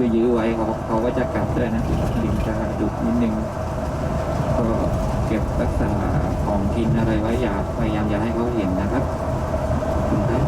ไปยื้อไว้เขาเขาก็จะกัดด้วยนะลิงจะดุนิดนึงก็เก็บรักษาของกินอะไรไว้อย่าพยายามอย่าให้เขาเห็นนะครับขอบคุณครับ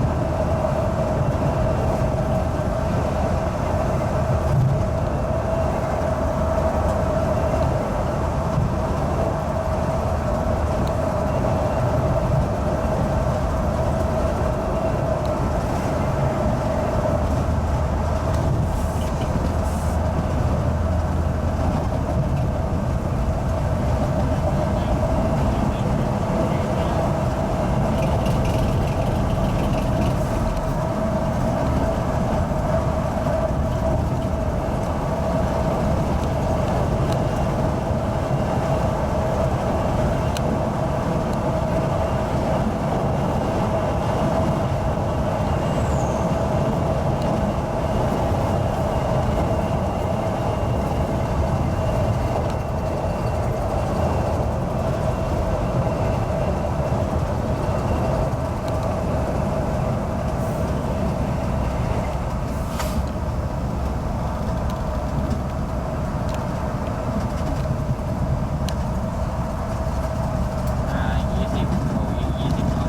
อ่ายี่สิบโลอีกยี่สิบโล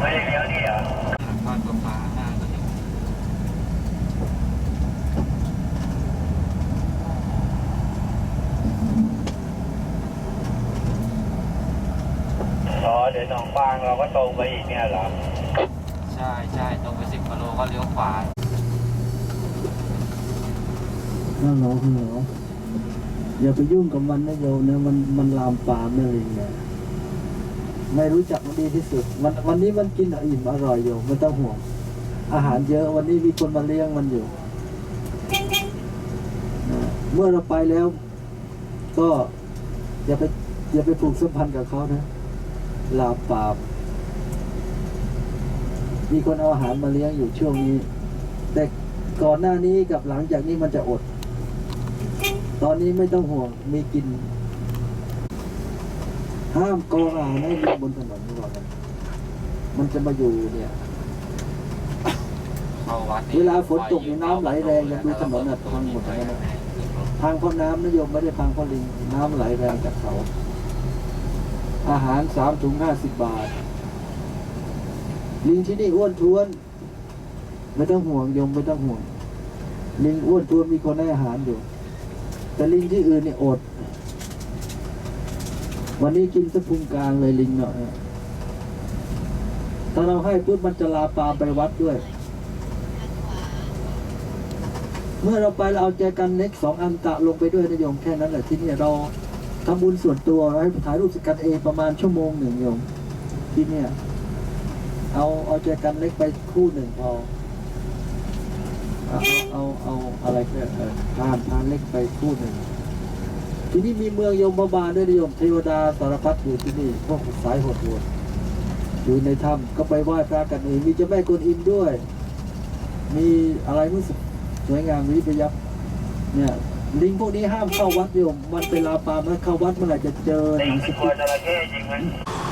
ไม่ได้เลี้ยวนี่เหรอ หลังบ้านฟ้าหน้าก็ถึง อ๋อเดี๋ยวหนอง บางเราก็ตรงไปอีกเนี่ยเหรอ ใช่ใช่ตรงไปสิบกิโลก็เลี้ยวขวาฮัลโหลฮัลโหลอย่าไปยุ่งกับมันนะโยมนะมันมันลามปามนะลิงเนี่ยไม่รู้จักมันดีที่สุดวันวันนี้มันกินอิ่มอร่อยโยมไม่ต้องห่วง อาหารเยอะวันนี้มีคนมาเลี้ยงมันอยู่นะเมื่อเราไปแล้ว ก็อย่าไปอย่าไปผูกสัมพันธ์กับเขานะ ลาปามมีคนเอาอาหารมาเลี้ยงอยู่ช่วงนี้ แต่ก่อนหน้านี้กับหลังจากนี้มันจะอด ตอนนี้ไม่ต้องห่วงมีกิน ห้ามกองอาหารให้ลิงบนถนนดีกว่ากันมันจะมาอยู่เนี่ย เวลาฝนตกนี่น้ำไหลแรงยังดูถนนน่ะพังหมดเลยนะทางเพราะน้ำนโยมไม่ได้พังเพราะลิงน้ำไหลแรงจากเขา อาหารสามถุงห้าสิบบาท ลิงที่นี่อ้วนท้วน ไม่ต้องห่วงโยมไม่ต้องห่วง ลิงอ้วนท้วนมีคนให้อาหารอยู่ แต่ลิงที่อื่นเนี่ยอด วันนี้กินสะพุงกลางเลยลิงเนาะถ้าเราให้ปุ๊บมันจะลาปลาไปวัดด้วย เมื่อเราไปเราเอาแจกันเล็กสองอันตะลงไปด้วยนะโยมแค่นั้นแหละที่นี่เรา ทำบุญส่วนตัวให้ถ่ายรูปสกันเองประมาณชั่วโมงหนึ่งโยมที่เนี่ย เอาเอาแจกันเล็กไปคู่หนึ่งพอเอาเอาเอาอะไรก็ทานทานเล็กไปคู่หนึ่งที่นี่มีเมืองโยมบาลด้วยนะโยมเทวดาสารพัดอยู่ที่นี่พวกสายโหดโหดอยู่ในถ้ำก็ไปไหว้พระกันเองมีเจ้าแม่กวนอิมด้วย มีอะไรรู้สึกสวยงามวิบยับเนี่ย ลิงพวกนี้ห้ามเข้าวัดโยมมันเป็นลาปามันเข้าวัดเมื่อไหร่จะเจอหนังงสเป็นคติ๊ก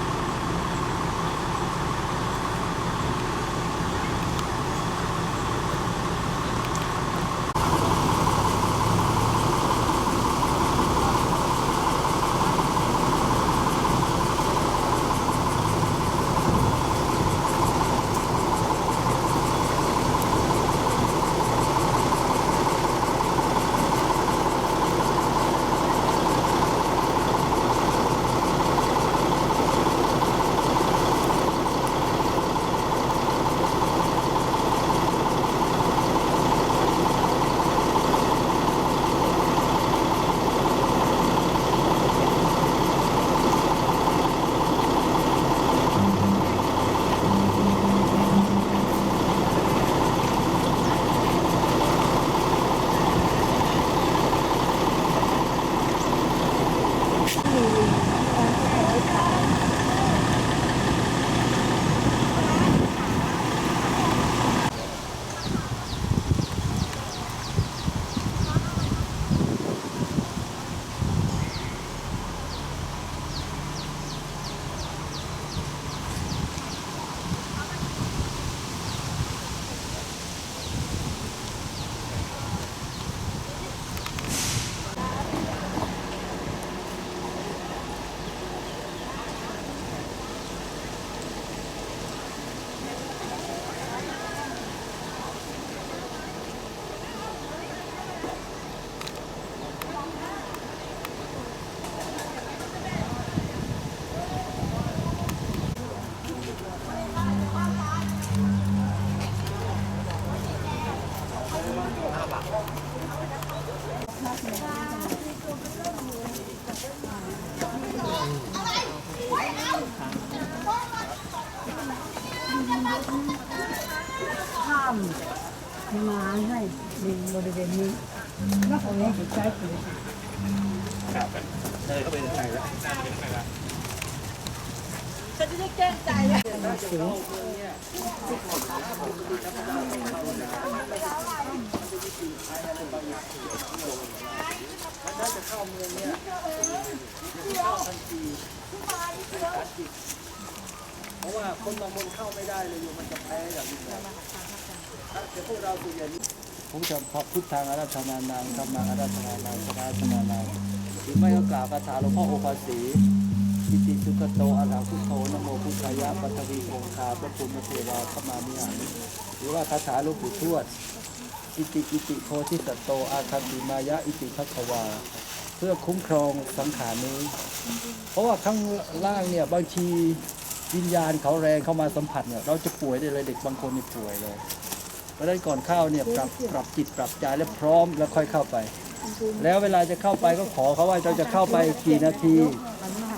เพราะว่าคนบางคนเข้าไม่ได้เลยอยู่มันจะแพ้อย่างนี้นะเดี๋ยวพวกเราส่วใหญ่ผมจะพอพุทธังอารัธนานังธรรมังอารัธนานังสนาธนานังหรือไม่ก็กล่าวคาถาหลวงพ่อโอภาสี อิติสุกโตอะระพุโธนโมพุทธายะปัทวีองคาพระภูมิเทวาขมามิหังหรือว่าคาถาลวงปู่ทวด อิติอิติโพธิสัตโตอาคันติมายะอิติพัควา เพื่อคุ้มครองสังขารนี้ เพราะว่าข้างล่างเนี่ยบางทีวิญญาณเขาแรงเข้ามาสัมผัสเนี่ยเราจะป่วยได้เลยเด็กบางคนนี่ป่วยเลยเพราะฉะนั้นก่อนเข้าเนี่ยปรับปรับจิตปรับใจและพร้อมแล้วค่อยเข้าไป แล้วเวลาจะเข้าไปก็ขอเขาว่าเราจะเข้าไปกี่นาที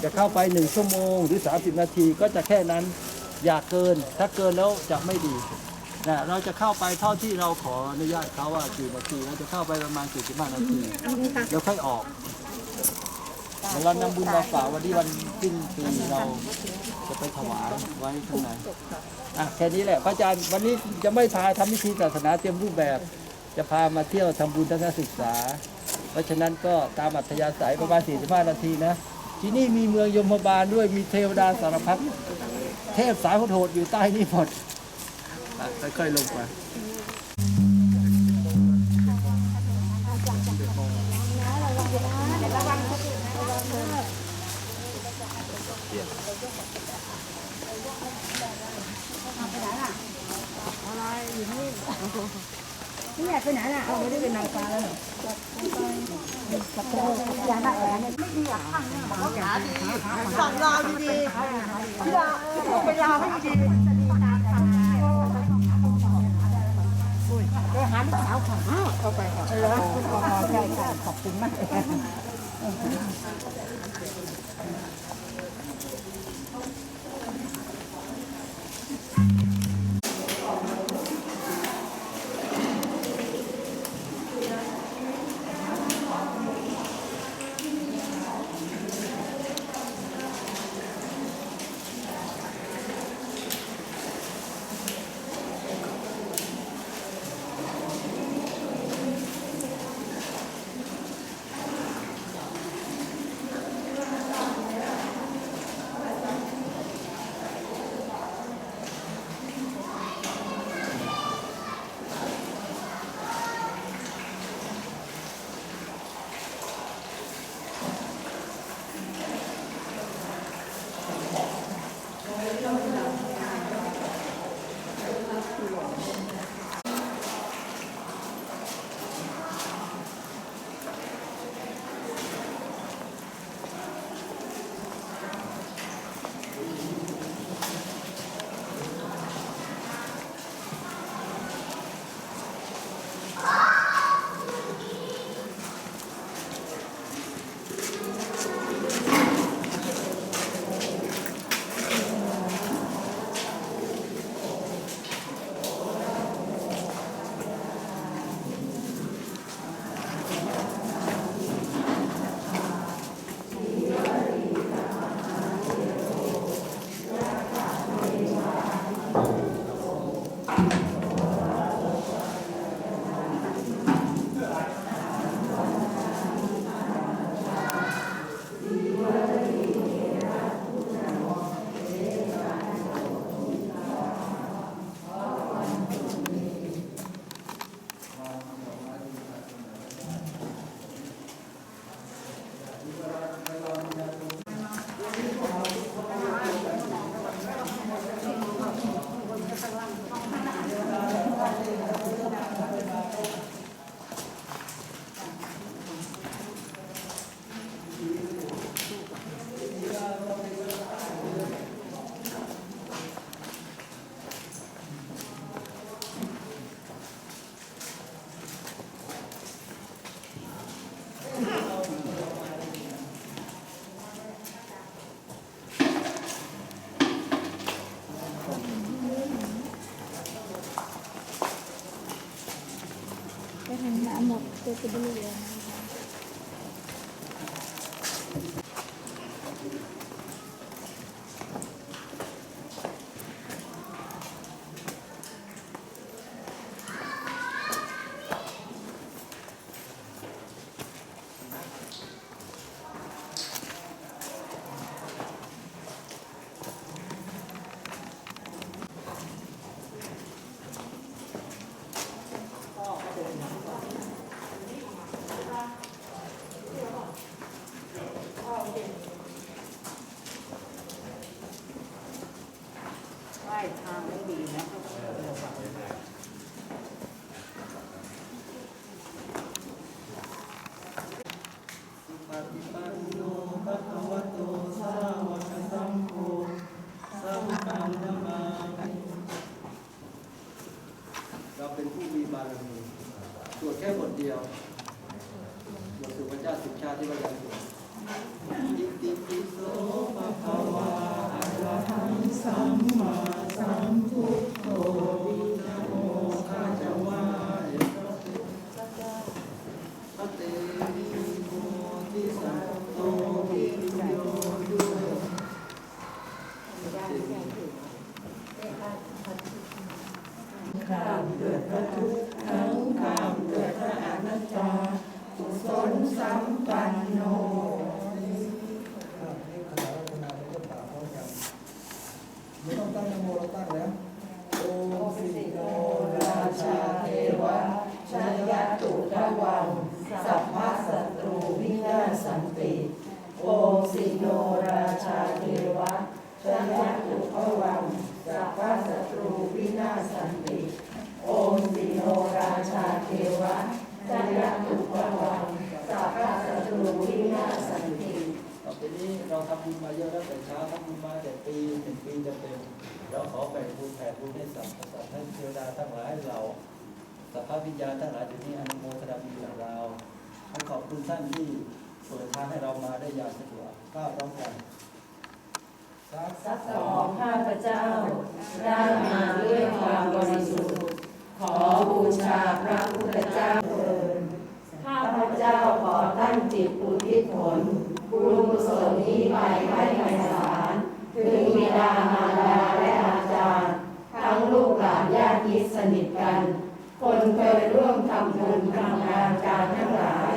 จะเข้าไปหนึ่งชั่วโมงหรือ 30 นาทีก็จะแค่นั้นอย่าเกิน ถ้าเกินแล้วจะไม่ดีนะเราจะเข้าไปเท่าที่เราขออนุญาตเขาว่ากี่นาทีเราจะเข้าไปประมาณ45นาทีแล้วค่อยออกเรานำบุญมาฝากวันที่วันสิ้นปีเราจะไปถวายไว้ข้างในอะแค่นี้แหละพระอาจารย์วันนี้จะไม่พาทำพิธีศาสนาเตรียมรูปแบบ จะพามาเที่ยวทำบุญทัศนศึกษา เพราะฉะนั้นก็ตามอัธยาศัยประมาณ45นาทีนะ ที่นี่มีเมืองยมบาลด้วยมีเทวดาสารพัดเทพสายโหดอยู่ใต้นี่หมดอะค่อยๆลงไปนี่ไปไหนน่ะเอาไม่ได้เป็นนางฟ้าแล้วเหรออยากได้แหวนไม่ดีอะข้าดีสั่งราวดีๆที่เราไปราวให้ดีไปหาลูกสาวของเข้าไปก่อนเออคุณพอใช่ค่ะขอบคุณมาก ดตัวจะไม่เหลือนะคะ ปฏิปันโนภะคะวะโตสาวกสังโฆสังฆังนามามิเราเป็นผู้มีบารมีตรวจแค่บทเดียวบทสุภาษิตสิบชาติที่ว่ายังอยู่อิติปิโสภะคะวะอะระหังสัมมาสัมพุทโธนะโมข้าจะไหว้พระพุทธเจ้า พระเตมิโมทิสัตโตวิริโยด้วยข้ามเดือดพระทุกข์ทั้งข้ามเดือดพระอนัตตากุศลสัมปันโนนี่คณะรัตนาเป็นเจ้าป่าพร้อมกันไม่ต้องตั้งนโมเราตั้งแล้วโอสิโนราชาเทวะชยตุทวัง สัพพะสัตรูวินาศสันติ โอสิโนราชาเทวะชยตุทวัง สัพพะสัตรูวินาศสันติ โอสิโนราชาเท วะชยตุทวังสัพพะสัตรูวินาศสันติต่อไปนี้เราทำบุญมาเยอะแล้วแต่เช้าทำบุญมาแต่ปีหนึ่งปีจะเต็มเราขอแบ่งบุญแผ่บุญให้สัตว์สัตว์ให้เทวดาทั้งหลายเราสัพพะวิญญาณทั้งหลายอยู่ที่อนุโมทนาบุญกับเราขอขอบคุณท่านที่เปิดทางให้เรามาได้อย่างสะดวกก้าวพร้อมกันสักทรัพย์ของข้าพเจ้าได้มาด้วยความบริสุทธิ์ ขอบูชาพระพุทธเจ้าเถิดข้าพเจ้าขอตั้งจิตอุทิศผลบุญกุศลนี้ไปให้ไพศาลถึงบิดามารดาและอาจารย์ ทั้งลูกหลานญาติมิตรสนิทกัน คนเคยร่วมทำบุญทำงานการทั้งหลาย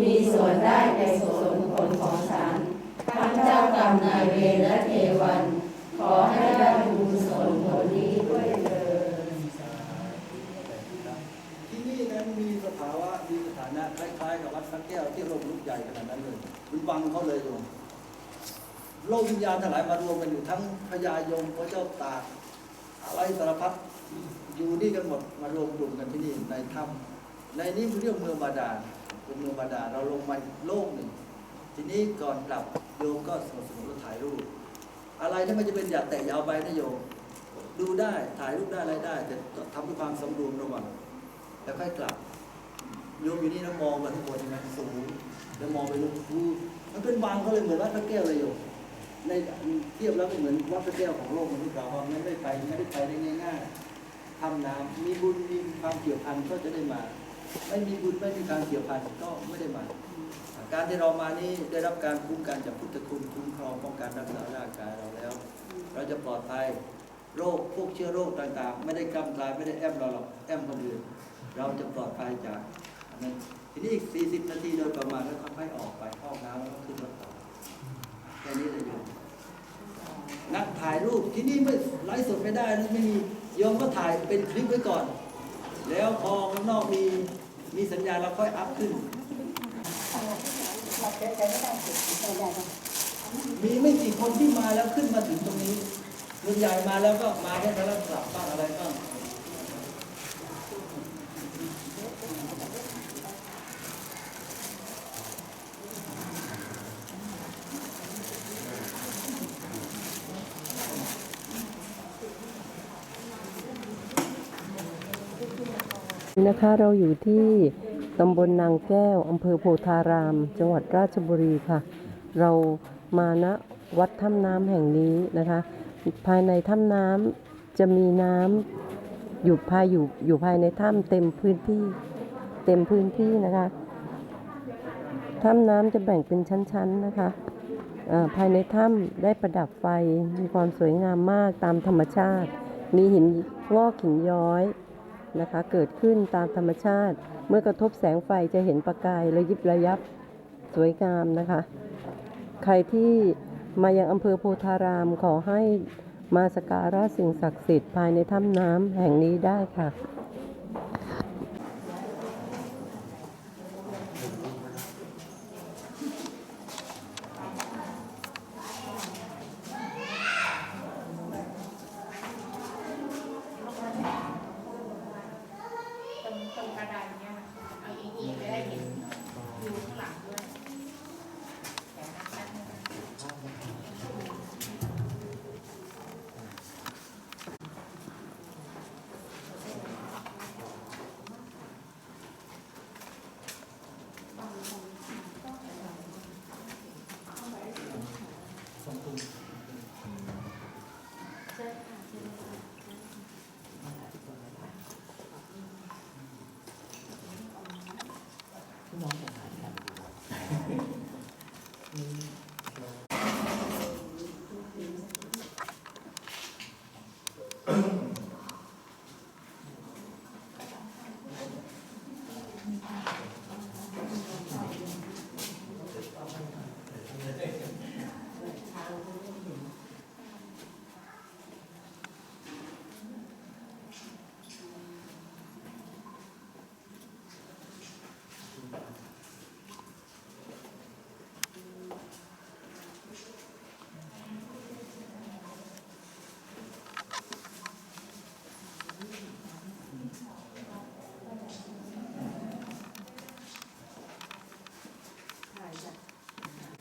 มีส่วนได้ในส่วนผลของฉันทั้งเจ้ากรรมนายเวรและเทวัน ขอให้ได้บุญส่วนผลนี้ด้วยเถิด ที่นี่นั้นมีสภาวะมีสถานะคล้ายๆกับวัดสักแก้วที่โรงลูกใหญ่ขนาดนั้นเลยเป็นวังเขาเลยโยมโลกวิญญาณทั้งหลายมารวมกันอยู่ทั้งพญายมพระเจ้าตากอะไรสารพัดอยู่นี่กันหมดมารวมกลุ่มกันที่นี่ในถ้ำในนี้เรียกเมืองบาดาลเป็นเมืองบาดาลเราลงมาโลกหนึ่งทีนี้ก่อนกลับโยมก็สมสมรถ่ายรูป อะไรที่มันจะเป็นอย่าแตะอยาวไปนะโยมดูได้ถ่ายรูปได้อะไรได้ แต่ทำด้วยความสมดุลระหว่างแล้วค่อยกลับ โยมอยู่นี่นะมองมาทุกคนใช่ไหมสูงแล้วมองไปลูกดูมันเป็นวังเขาเลยเหมือนวัดพระแก้วเลยโยมในเทียบแล้วก็เหมือนวัดพระแก้วของโลกมนุษย์เราว่าไม่ได้ไปไม่ได้ไปได้ง่ายๆทำน้ำมีบุญมีความเกี่ยวพันก็จะได้มา ไม่มีบุญไม่มีการเกี่ยวพันก็ไม่ได้มา การที่เรามานี่ได้รับการคุ้มกันจากพุทธคุณคุ้มครองป้องกันรักษาร่างกายเราแล้ว เราจะปลอดภัยโรคพวกเชื้อโรคต่างๆ ไม่ได้กำลายไม่ได้แอมเราหรอกแอมคนอื่นเราจะปลอดภัยจาก นั้นทีนี้อีก 40 นาทีโดยประมาณแล้วค่อยออกไปห้องน้ำแล้วก็ขึ้นรถต่อแค่นี้เลยโยมนักถ่ายรูปที่นี่ไม่ไลฟ์สดไม่ได้นะไม่มีโยมก็ถ่ายเป็นคลิปไว้ก่อน แล้วพอข้างนอกมีมีสัญญาณเราค่อยอัพขึ้นมีไม่กี่คนที่มาแล้วขึ้นมาถึงตรงนี้ส่วนใหญ่มาแล้วก็มาแค่ทะเลกลับบ้างอะไรบ้าง นะคะเราอยู่ที่ตำบลนางแก้วอำเภอโพธาราม จังหวัดราชบุรีค่ะ เรามาณวัดถ้ำน้ำแห่งนี้นะคะ ภายในถ้ำน้ำจะมีน้ำอยู่ภายอยู่อยู่ภายในถ้ำเต็มพื้นที่เต็มพื้นที่นะคะถ้ำน้ำจะแบ่งเป็นชั้นๆนะคะภายในถ้ำได้ประดับไฟมีความสวยงามมากตามธรรมชาติ มีหินงอกหินย้อย นะคะ เกิดขึ้นตามธรรมชาติ เมื่อกระทบแสงไฟจะเห็นประกายระยิบระยับสวยงามนะคะ ใครที่มายังอำเภอโพธารามขอให้มาสกการะสิ่งศักดิ์สิทธิ์ภายในถ้ำน้ำแห่งนี้ได้ค่ะ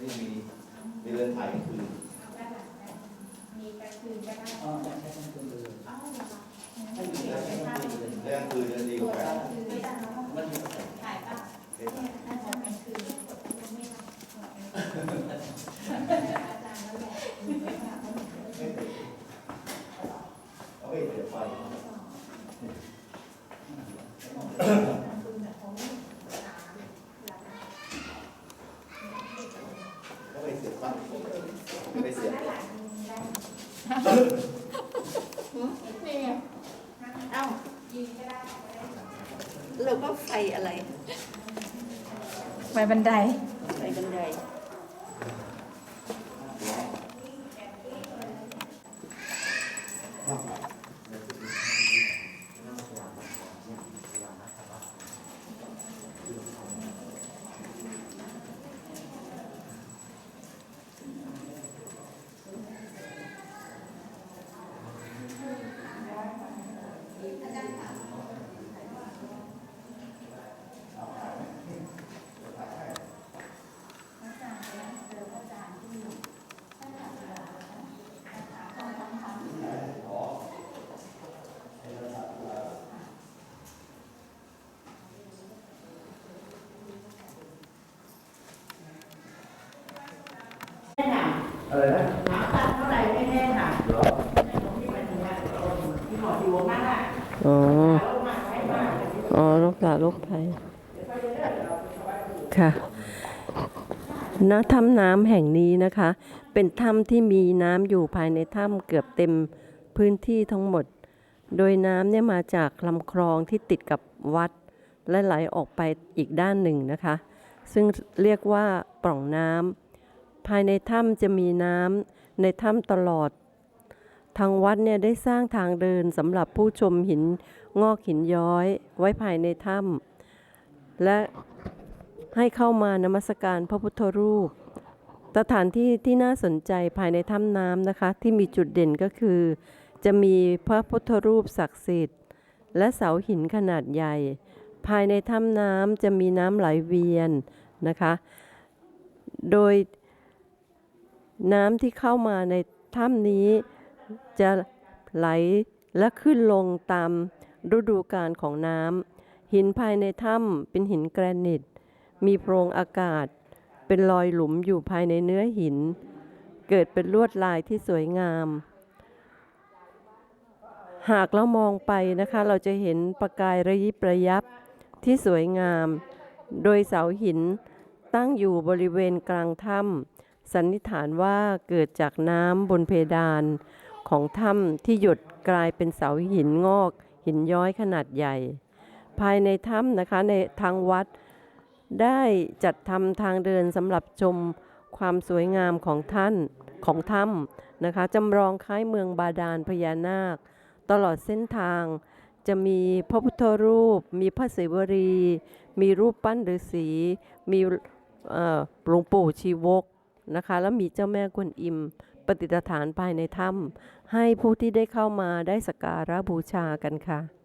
ไม่มีมีเรือนถ่ายกลางคืนอ๋อใช่ใช่ใช่เป็นเลยเรือนกลางคืนจะดีกว่ากันเอาไปเสียไฟเอาไปเสียไฟเอาไปเสีย แล้วก็ไฟอะไร ไฟ บันได อะไรนะเท่าไหร่ไม่แน่ค่ะเหรอที่หมออยู่มากอะอ๋อเอามาไว้มากอ๋อโรคกาโรคภัย ค่ะ ณ ถ้ำน้ำแห่งนี้นะคะ เป็นถ้ำที่มีน้ำอยู่ภายในถ้ำเกือบเต็มพื้นที่ทั้งหมด โดยน้ำเนี่ยมาจากลำคลองที่ติดกับวัด และไหลออกไปอีกด้านหนึ่งนะคะ ซึ่งเรียกว่าปล่องน้ำ ภายในถ้ำจะมีน้ำในถ้ำตลอด ทางวัดเนี่ยได้สร้างทางเดินสำหรับผู้ชมหินงอกหินย้อยไว้ภายในถ้ำและให้เข้ามานมัสการพระพุทธรูป สถานที่ที่น่าสนใจภายในถ้ำน้ำนะคะ ที่มีจุดเด่นก็คือ จะมีพระพุทธรูปศักดิ์สิทธิ์ และเสาหินขนาดใหญ่ ภายในถ้ำน้ำจะมีน้ำไหลเวียนนะคะ โดย น้ำที่เข้ามาในถ้ำนี้จะไหลและขึ้นลงตามฤดูกาลของน้ำหินภายในถ้ำเป็นหินแกรนิต มีโพรงอากาศ เป็นรอยหลุมอยู่ภายในเนื้อหิน เกิดเป็นลวดลายที่สวยงาม หากเรามองไปนะคะ เราจะเห็นประกายระยิบระยับที่สวยงาม โดยเสาหินตั้งอยู่บริเวณกลางถ้ำ สันนิษฐานว่าเกิดจากน้ำบนเพดานของถ้ำที่หยดกลายเป็นเสาหินงอก หินย้อยขนาดใหญ่ ภายในถ้ำนะคะในทางวัด ได้จัดทำทางเดินสำหรับชมความสวยงามของท่านของถ้ำนะคะจำลองคล้ายเมืองบาดาลพญานาค ตลอดเส้นทางจะมีพระพุทธรูป มีพระศิวรี มีรูปปั้นฤาษี มีหลวงปู่ชีวก นะคะ แล้วมีเจ้าแม่กวนอิมปฏิฐานภายในถ้ำให้ผู้ที่ได้เข้ามาได้สักการะบูชากันค่ะ